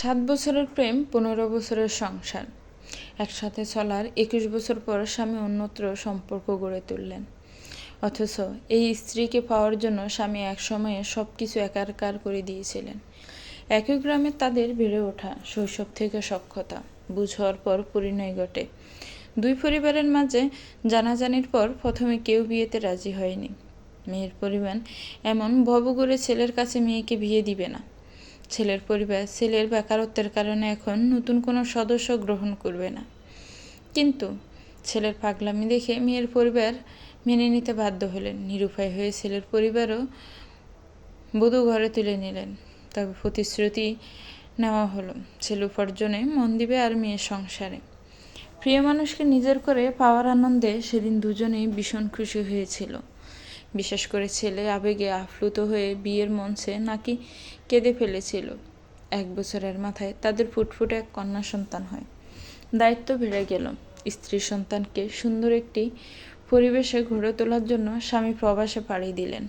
সাত বছরের প্রেম, পনেরো বছরের সংসার। একসাথে চলার একুশ বছর পর স্বামী অন্যত্র সম্পর্ক গড়ে তুললেন। অথচ এই স্ত্রীকে পাওয়ার জন্য স্বামী একসময়ে সব কিছু একাকার করে দিয়েছিলেন। একই গ্রামে তাদের বেড়ে ওঠা শৈশব থেকে সক্ষতা, বুঝ পর পরিণয় ঘটে। দুই পরিবারের মাঝে জানাজানির পর প্রথমে কেউ বিয়েতে রাজি হয়নি। মেয়ের পরিবার এমন ভবগুড়ে ছেলের কাছে মেয়েকে বিয়ে দিবে না। ছেলের পরিবার, ছেলের বেকারত্বের কারণে এখন নতুন কোনো সদস্য গ্রহণ করবে না। কিন্তু ছেলের পাগলামি দেখে মেয়ের পরিবার মেনে নিতে বাধ্য হলেন। নিরুপায় হয়ে ছেলের পরিবারও বধূ ঘরে তুলে নিলেন। তবে প্রতিশ্রুতি নেওয়া হলো, ছেলে উপার্জনে মন দিবে আর মেয়ের সংসারে। প্রিয় মানুষকে নিজের করে পাওয়ার আনন্দে সেদিন দুজনেই ভীষণ খুশি হয়েছিল। বিশেষ করে ছেলে আবেগে আপ্লুত হয়ে বিয়ের মঞ্চে নাকি কেঁদে ফেলেছিল। এক বছরের মাথায় তাদের ফুটফুটে এক কন্যা সন্তান হয়। দায়িত্ব বেড়ে গেল। স্ত্রী সন্তানকে সুন্দর একটি পরিবেশে গড়ে তোলার জন্য স্বামী প্রবাসে পাড়ি দিলেন।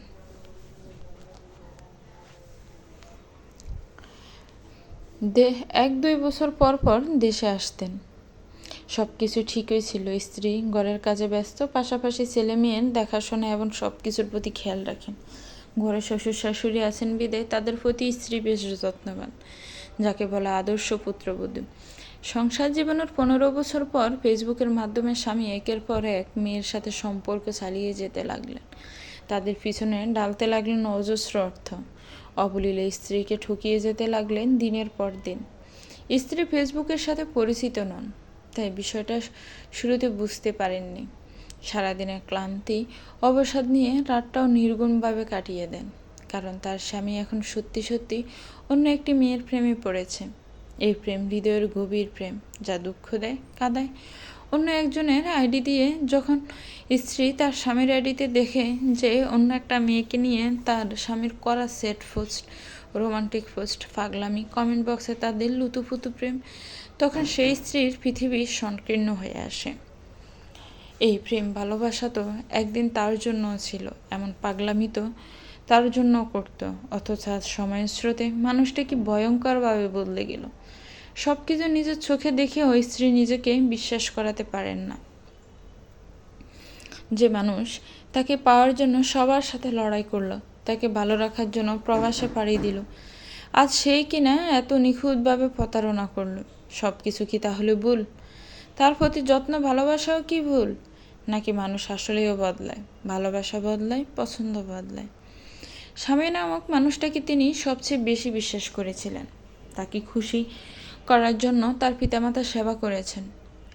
দে, এক দুই বছর পর পর দেশে আসতেন। সব কিছু ঠিকই ছিল। স্ত্রী ঘরের কাজে ব্যস্ত, পাশাপাশি ছেলে মেয়ের দেখাশোনা এবং সব কিছুর প্রতি খেয়াল রাখেন। ঘরে শ্বশুর শাশুড়ি আছেন বিদে তাদের প্রতি স্ত্রী বেশ যত্নবান, যাকে বলা আদর্শ পুত্রবধূ। সংসার জীবনের পনেরো বছর পর ফেসবুকের মাধ্যমে স্বামী একের পর এক মেয়ের সাথে সম্পর্ক চালিয়ে যেতে লাগলেন। তাদের পিছনে ডালতে লাগলেন অজস্র অর্থ। অবলীলে স্ত্রীকে ঠকিয়ে যেতে লাগলেন দিনের পর দিন। স্ত্রী ফেসবুকের সাথে পরিচিত নন। তাই বিষয়টা শুরুতে বুঝতে পারেননি। সারাদিনের ক্লান্তি, অবসাদ নিয়ে রাতটাও নির্গুণভাবে কাটিয়ে দেন, কারণ তার স্বামী এখন সত্যি সত্যি অন্য একটি মেয়ের প্রেমে পড়েছে। এই প্রেম হৃদয়ের গভীর প্রেম, যা দুঃখ দেয়, কাদায়। অন্য একজনের আইডি দিয়ে যখন স্ত্রী তার স্বামীর আইডিতে দেখে যে অন্য একটা মেয়েকে নিয়ে তার স্বামীর করা সেট পোস্ট রোমান্টিক পোস্ট পাগলামি কমেন্ট বক্সে তাদের লুতুফুতু প্রেম তখন সেই স্ত্রীর পৃথিবী সংকীর্ণ হয়ে আসে। এই প্রেম ভালোবাসা তো একদিন তার জন্য ছিল, এমন পাগলামি তো তার জন্য করত, অথচ আজ সময়ের স্রোতে মানুষটা কি ভয়ঙ্করভাবে বদলে গেল। সব কিছু নিজের চোখে দেখে ওই স্ত্রী নিজেকে বিশ্বাস করাতে পারেন না। যে মানুষ তাকে পাওয়ার জন্য সবার সাথে লড়াই করল, তাকে ভালো রাখার জন্য প্রবাসে পাড়ি দিল আজ সেই কিনা এত নিখুঁতভাবে প্রতারণা করল? সব কিছু কি তাহলে ভুল? তার প্রতি যত্ন ভালোবাসাও কি ভুল? নাকি মানুষ আসলেও বদলায়? ভালোবাসা বদলায়, পছন্দ বদলায়? স্বামী নামক মানুষটাকে তিনি সবচেয়ে বেশি বিশ্বাস করেছিলেন। তাকে খুশি করার জন্য তার পিতামাতা সেবা করেছেন।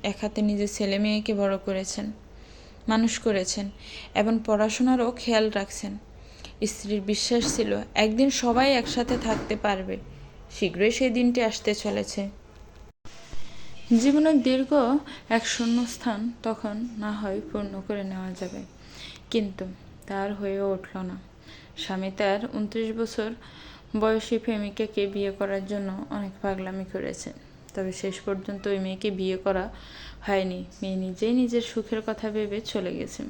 এক হাতে নিজের ছেলে মেয়েকে বড় করেছেন, মানুষ করেছেন, এবং পড়াশোনারও খেয়াল রাখছেন। স্ত্রীর বিশ্বাস ছিল, একদিন সবাই একসাথে থাকতে পারবে। শীঘ্রই সেই দিনটি আসতে চলেছে। জীবনের দীর্ঘ এক শূন্যস্থান তখন না হয় পূর্ণ করে নেওয়া যাবে। কিন্তু তার হয়েও উঠল না। স্বামী তার উনত্রিশ বছর বয়সী প্রেমিকাকে বিয়ে করার জন্য অনেক পাগলামি করেছে তবে শেষ পর্যন্ত ওই মেয়েকে বিয়ে করা হয়নি। মেয়ে নিজেই নিজের সুখের কথা ভেবে চলে গেছে।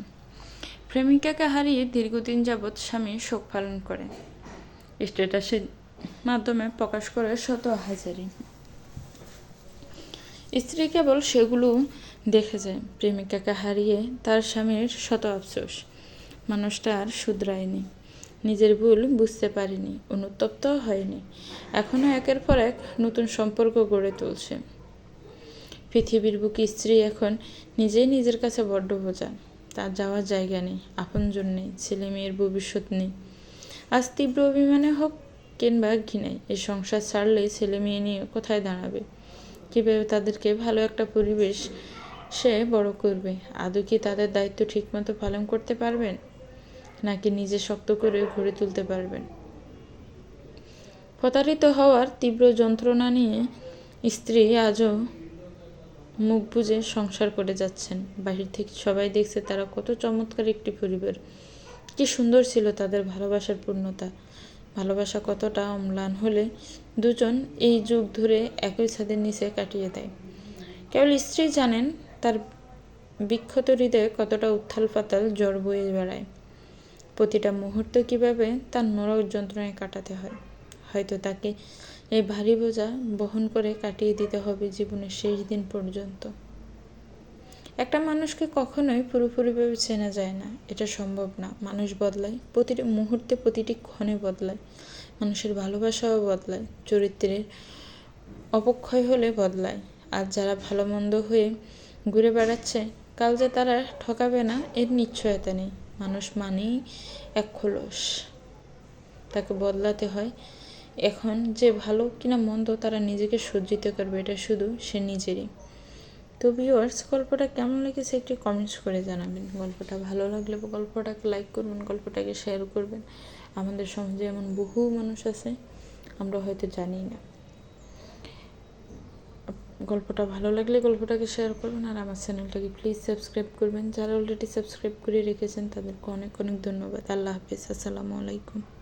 প্রেমিকাকে হারিয়ে দীর্ঘদিন যাবৎ স্বামী শোক পালন করে। স্ট্যাটাসের মাধ্যমে প্রকাশ করে শত হাজারি স্ত্রী কেবল সেগুলো দেখে যায়, প্রেমিকাকে হারিয়ে তার স্বামীর শত আফসোস। মানুষটা আর শুধরায়নি। নিজের ভুল বুঝতে পারেনি, অনুতপ্ত হয়নি। এখনও একের পর এক নতুন সম্পর্ক গড়ে তুলছে। পৃথিবীর বুকে স্ত্রী এখন নিজেই নিজের কাছে বড্ড বোঝা। তার যাওয়ার জায়গা নেই, আপনজন নেই ছেলে মেয়ের ভবিষ্যৎ নেই। আজ তীব্র অভিমানে হোক কিংবা ঘৃণায় এই সংসার ছাড়লে ছেলে মেয়ে নিয়ে কোথায় দাঁড়াবে? কীভাবে তাদেরকে ভালো একটা পরিবেশ সে বড় করবে? আদৌ কি তাদের দায়িত্ব ঠিকমতো পালন করতে পারবেন? নাকি নিজে শক্ত করে গড়ে তুলতে পারবেন? প্রতারিত হওয়ার তীব্র যন্ত্রণা নিয়ে স্ত্রী আজও মুখ বুঝে সংসার করে যাচ্ছেন। বাহির থেকে সবাই দেখছে তারা কত চমৎকার একটি পরিবার। কি সুন্দর ছিল তাদের ভালোবাসার পূর্ণতা। ভালোবাসা কতটা অম্লান হলে দুজন এই যুগ ধরে একই ছাদের নিচে কাটিয়ে দেয়। কেবল স্ত্রী জানেন তার বিক্ষত হৃদয়ে কতটা উত্থাল পাতাল জ্বর বয়ে বেড়ায়। প্রতিটা মুহূর্ত কীভাবে তার নরক যন্ত্রণায় কাটাতে হয়। হয়তো তাকে এই ভারী বোঝা বহন করে কাটিয়ে দিতে হবে জীবনের শেষ দিন পর্যন্ত। একটা মানুষকে কখনোই পুরোপুরিভাবে চেনা যায় না। এটা সম্ভব না। মানুষ বদলায়। প্রতিটি মুহূর্তে প্রতিটি ক্ষণে বদলায়। মানুষের ভালোবাসাও বদলায়। চরিত্রের অপক্ষয় হলে বদলায়। আর যারা ভালো মন্দ হয়ে ঘুরে বেড়াচ্ছে, কাল যে তারা ঠকাবে না, এর নিশ্চয়তা নেই। মানুষ মানেই এক খোলস। তাকে বদলাতে হয় এখন যে ভালো কিনা মন্দ তারা নিজেকে সজ্জিত করবে, এটা শুধু সে নিজেরই। তো ভিউয়ার্স গল্পটা কেমন লেগেছে একটু কমেন্টস করে জানাবেন। গল্পটা ভালো লাগলে গল্পটাকে লাইক করবেন, গল্পটাকে শেয়ার করবেন। আমাদের সমাজে এমন বহু মানুষ আছে, আমরা হয়তো জানি না। গল্পটা ভালো লাগলে গল্পটাকে শেয়ার করবেন আর আমার চ্যানেলটাকে প্লিজ সাবস্ক্রাইব করবেন। যারা অলরেডি সাবস্ক্রাইব করে রেখেছেন, তাদেরকে অনেক অনেক ধন্যবাদ। আল্লাহ হাফিজ, আসসালামু আলাইকুম।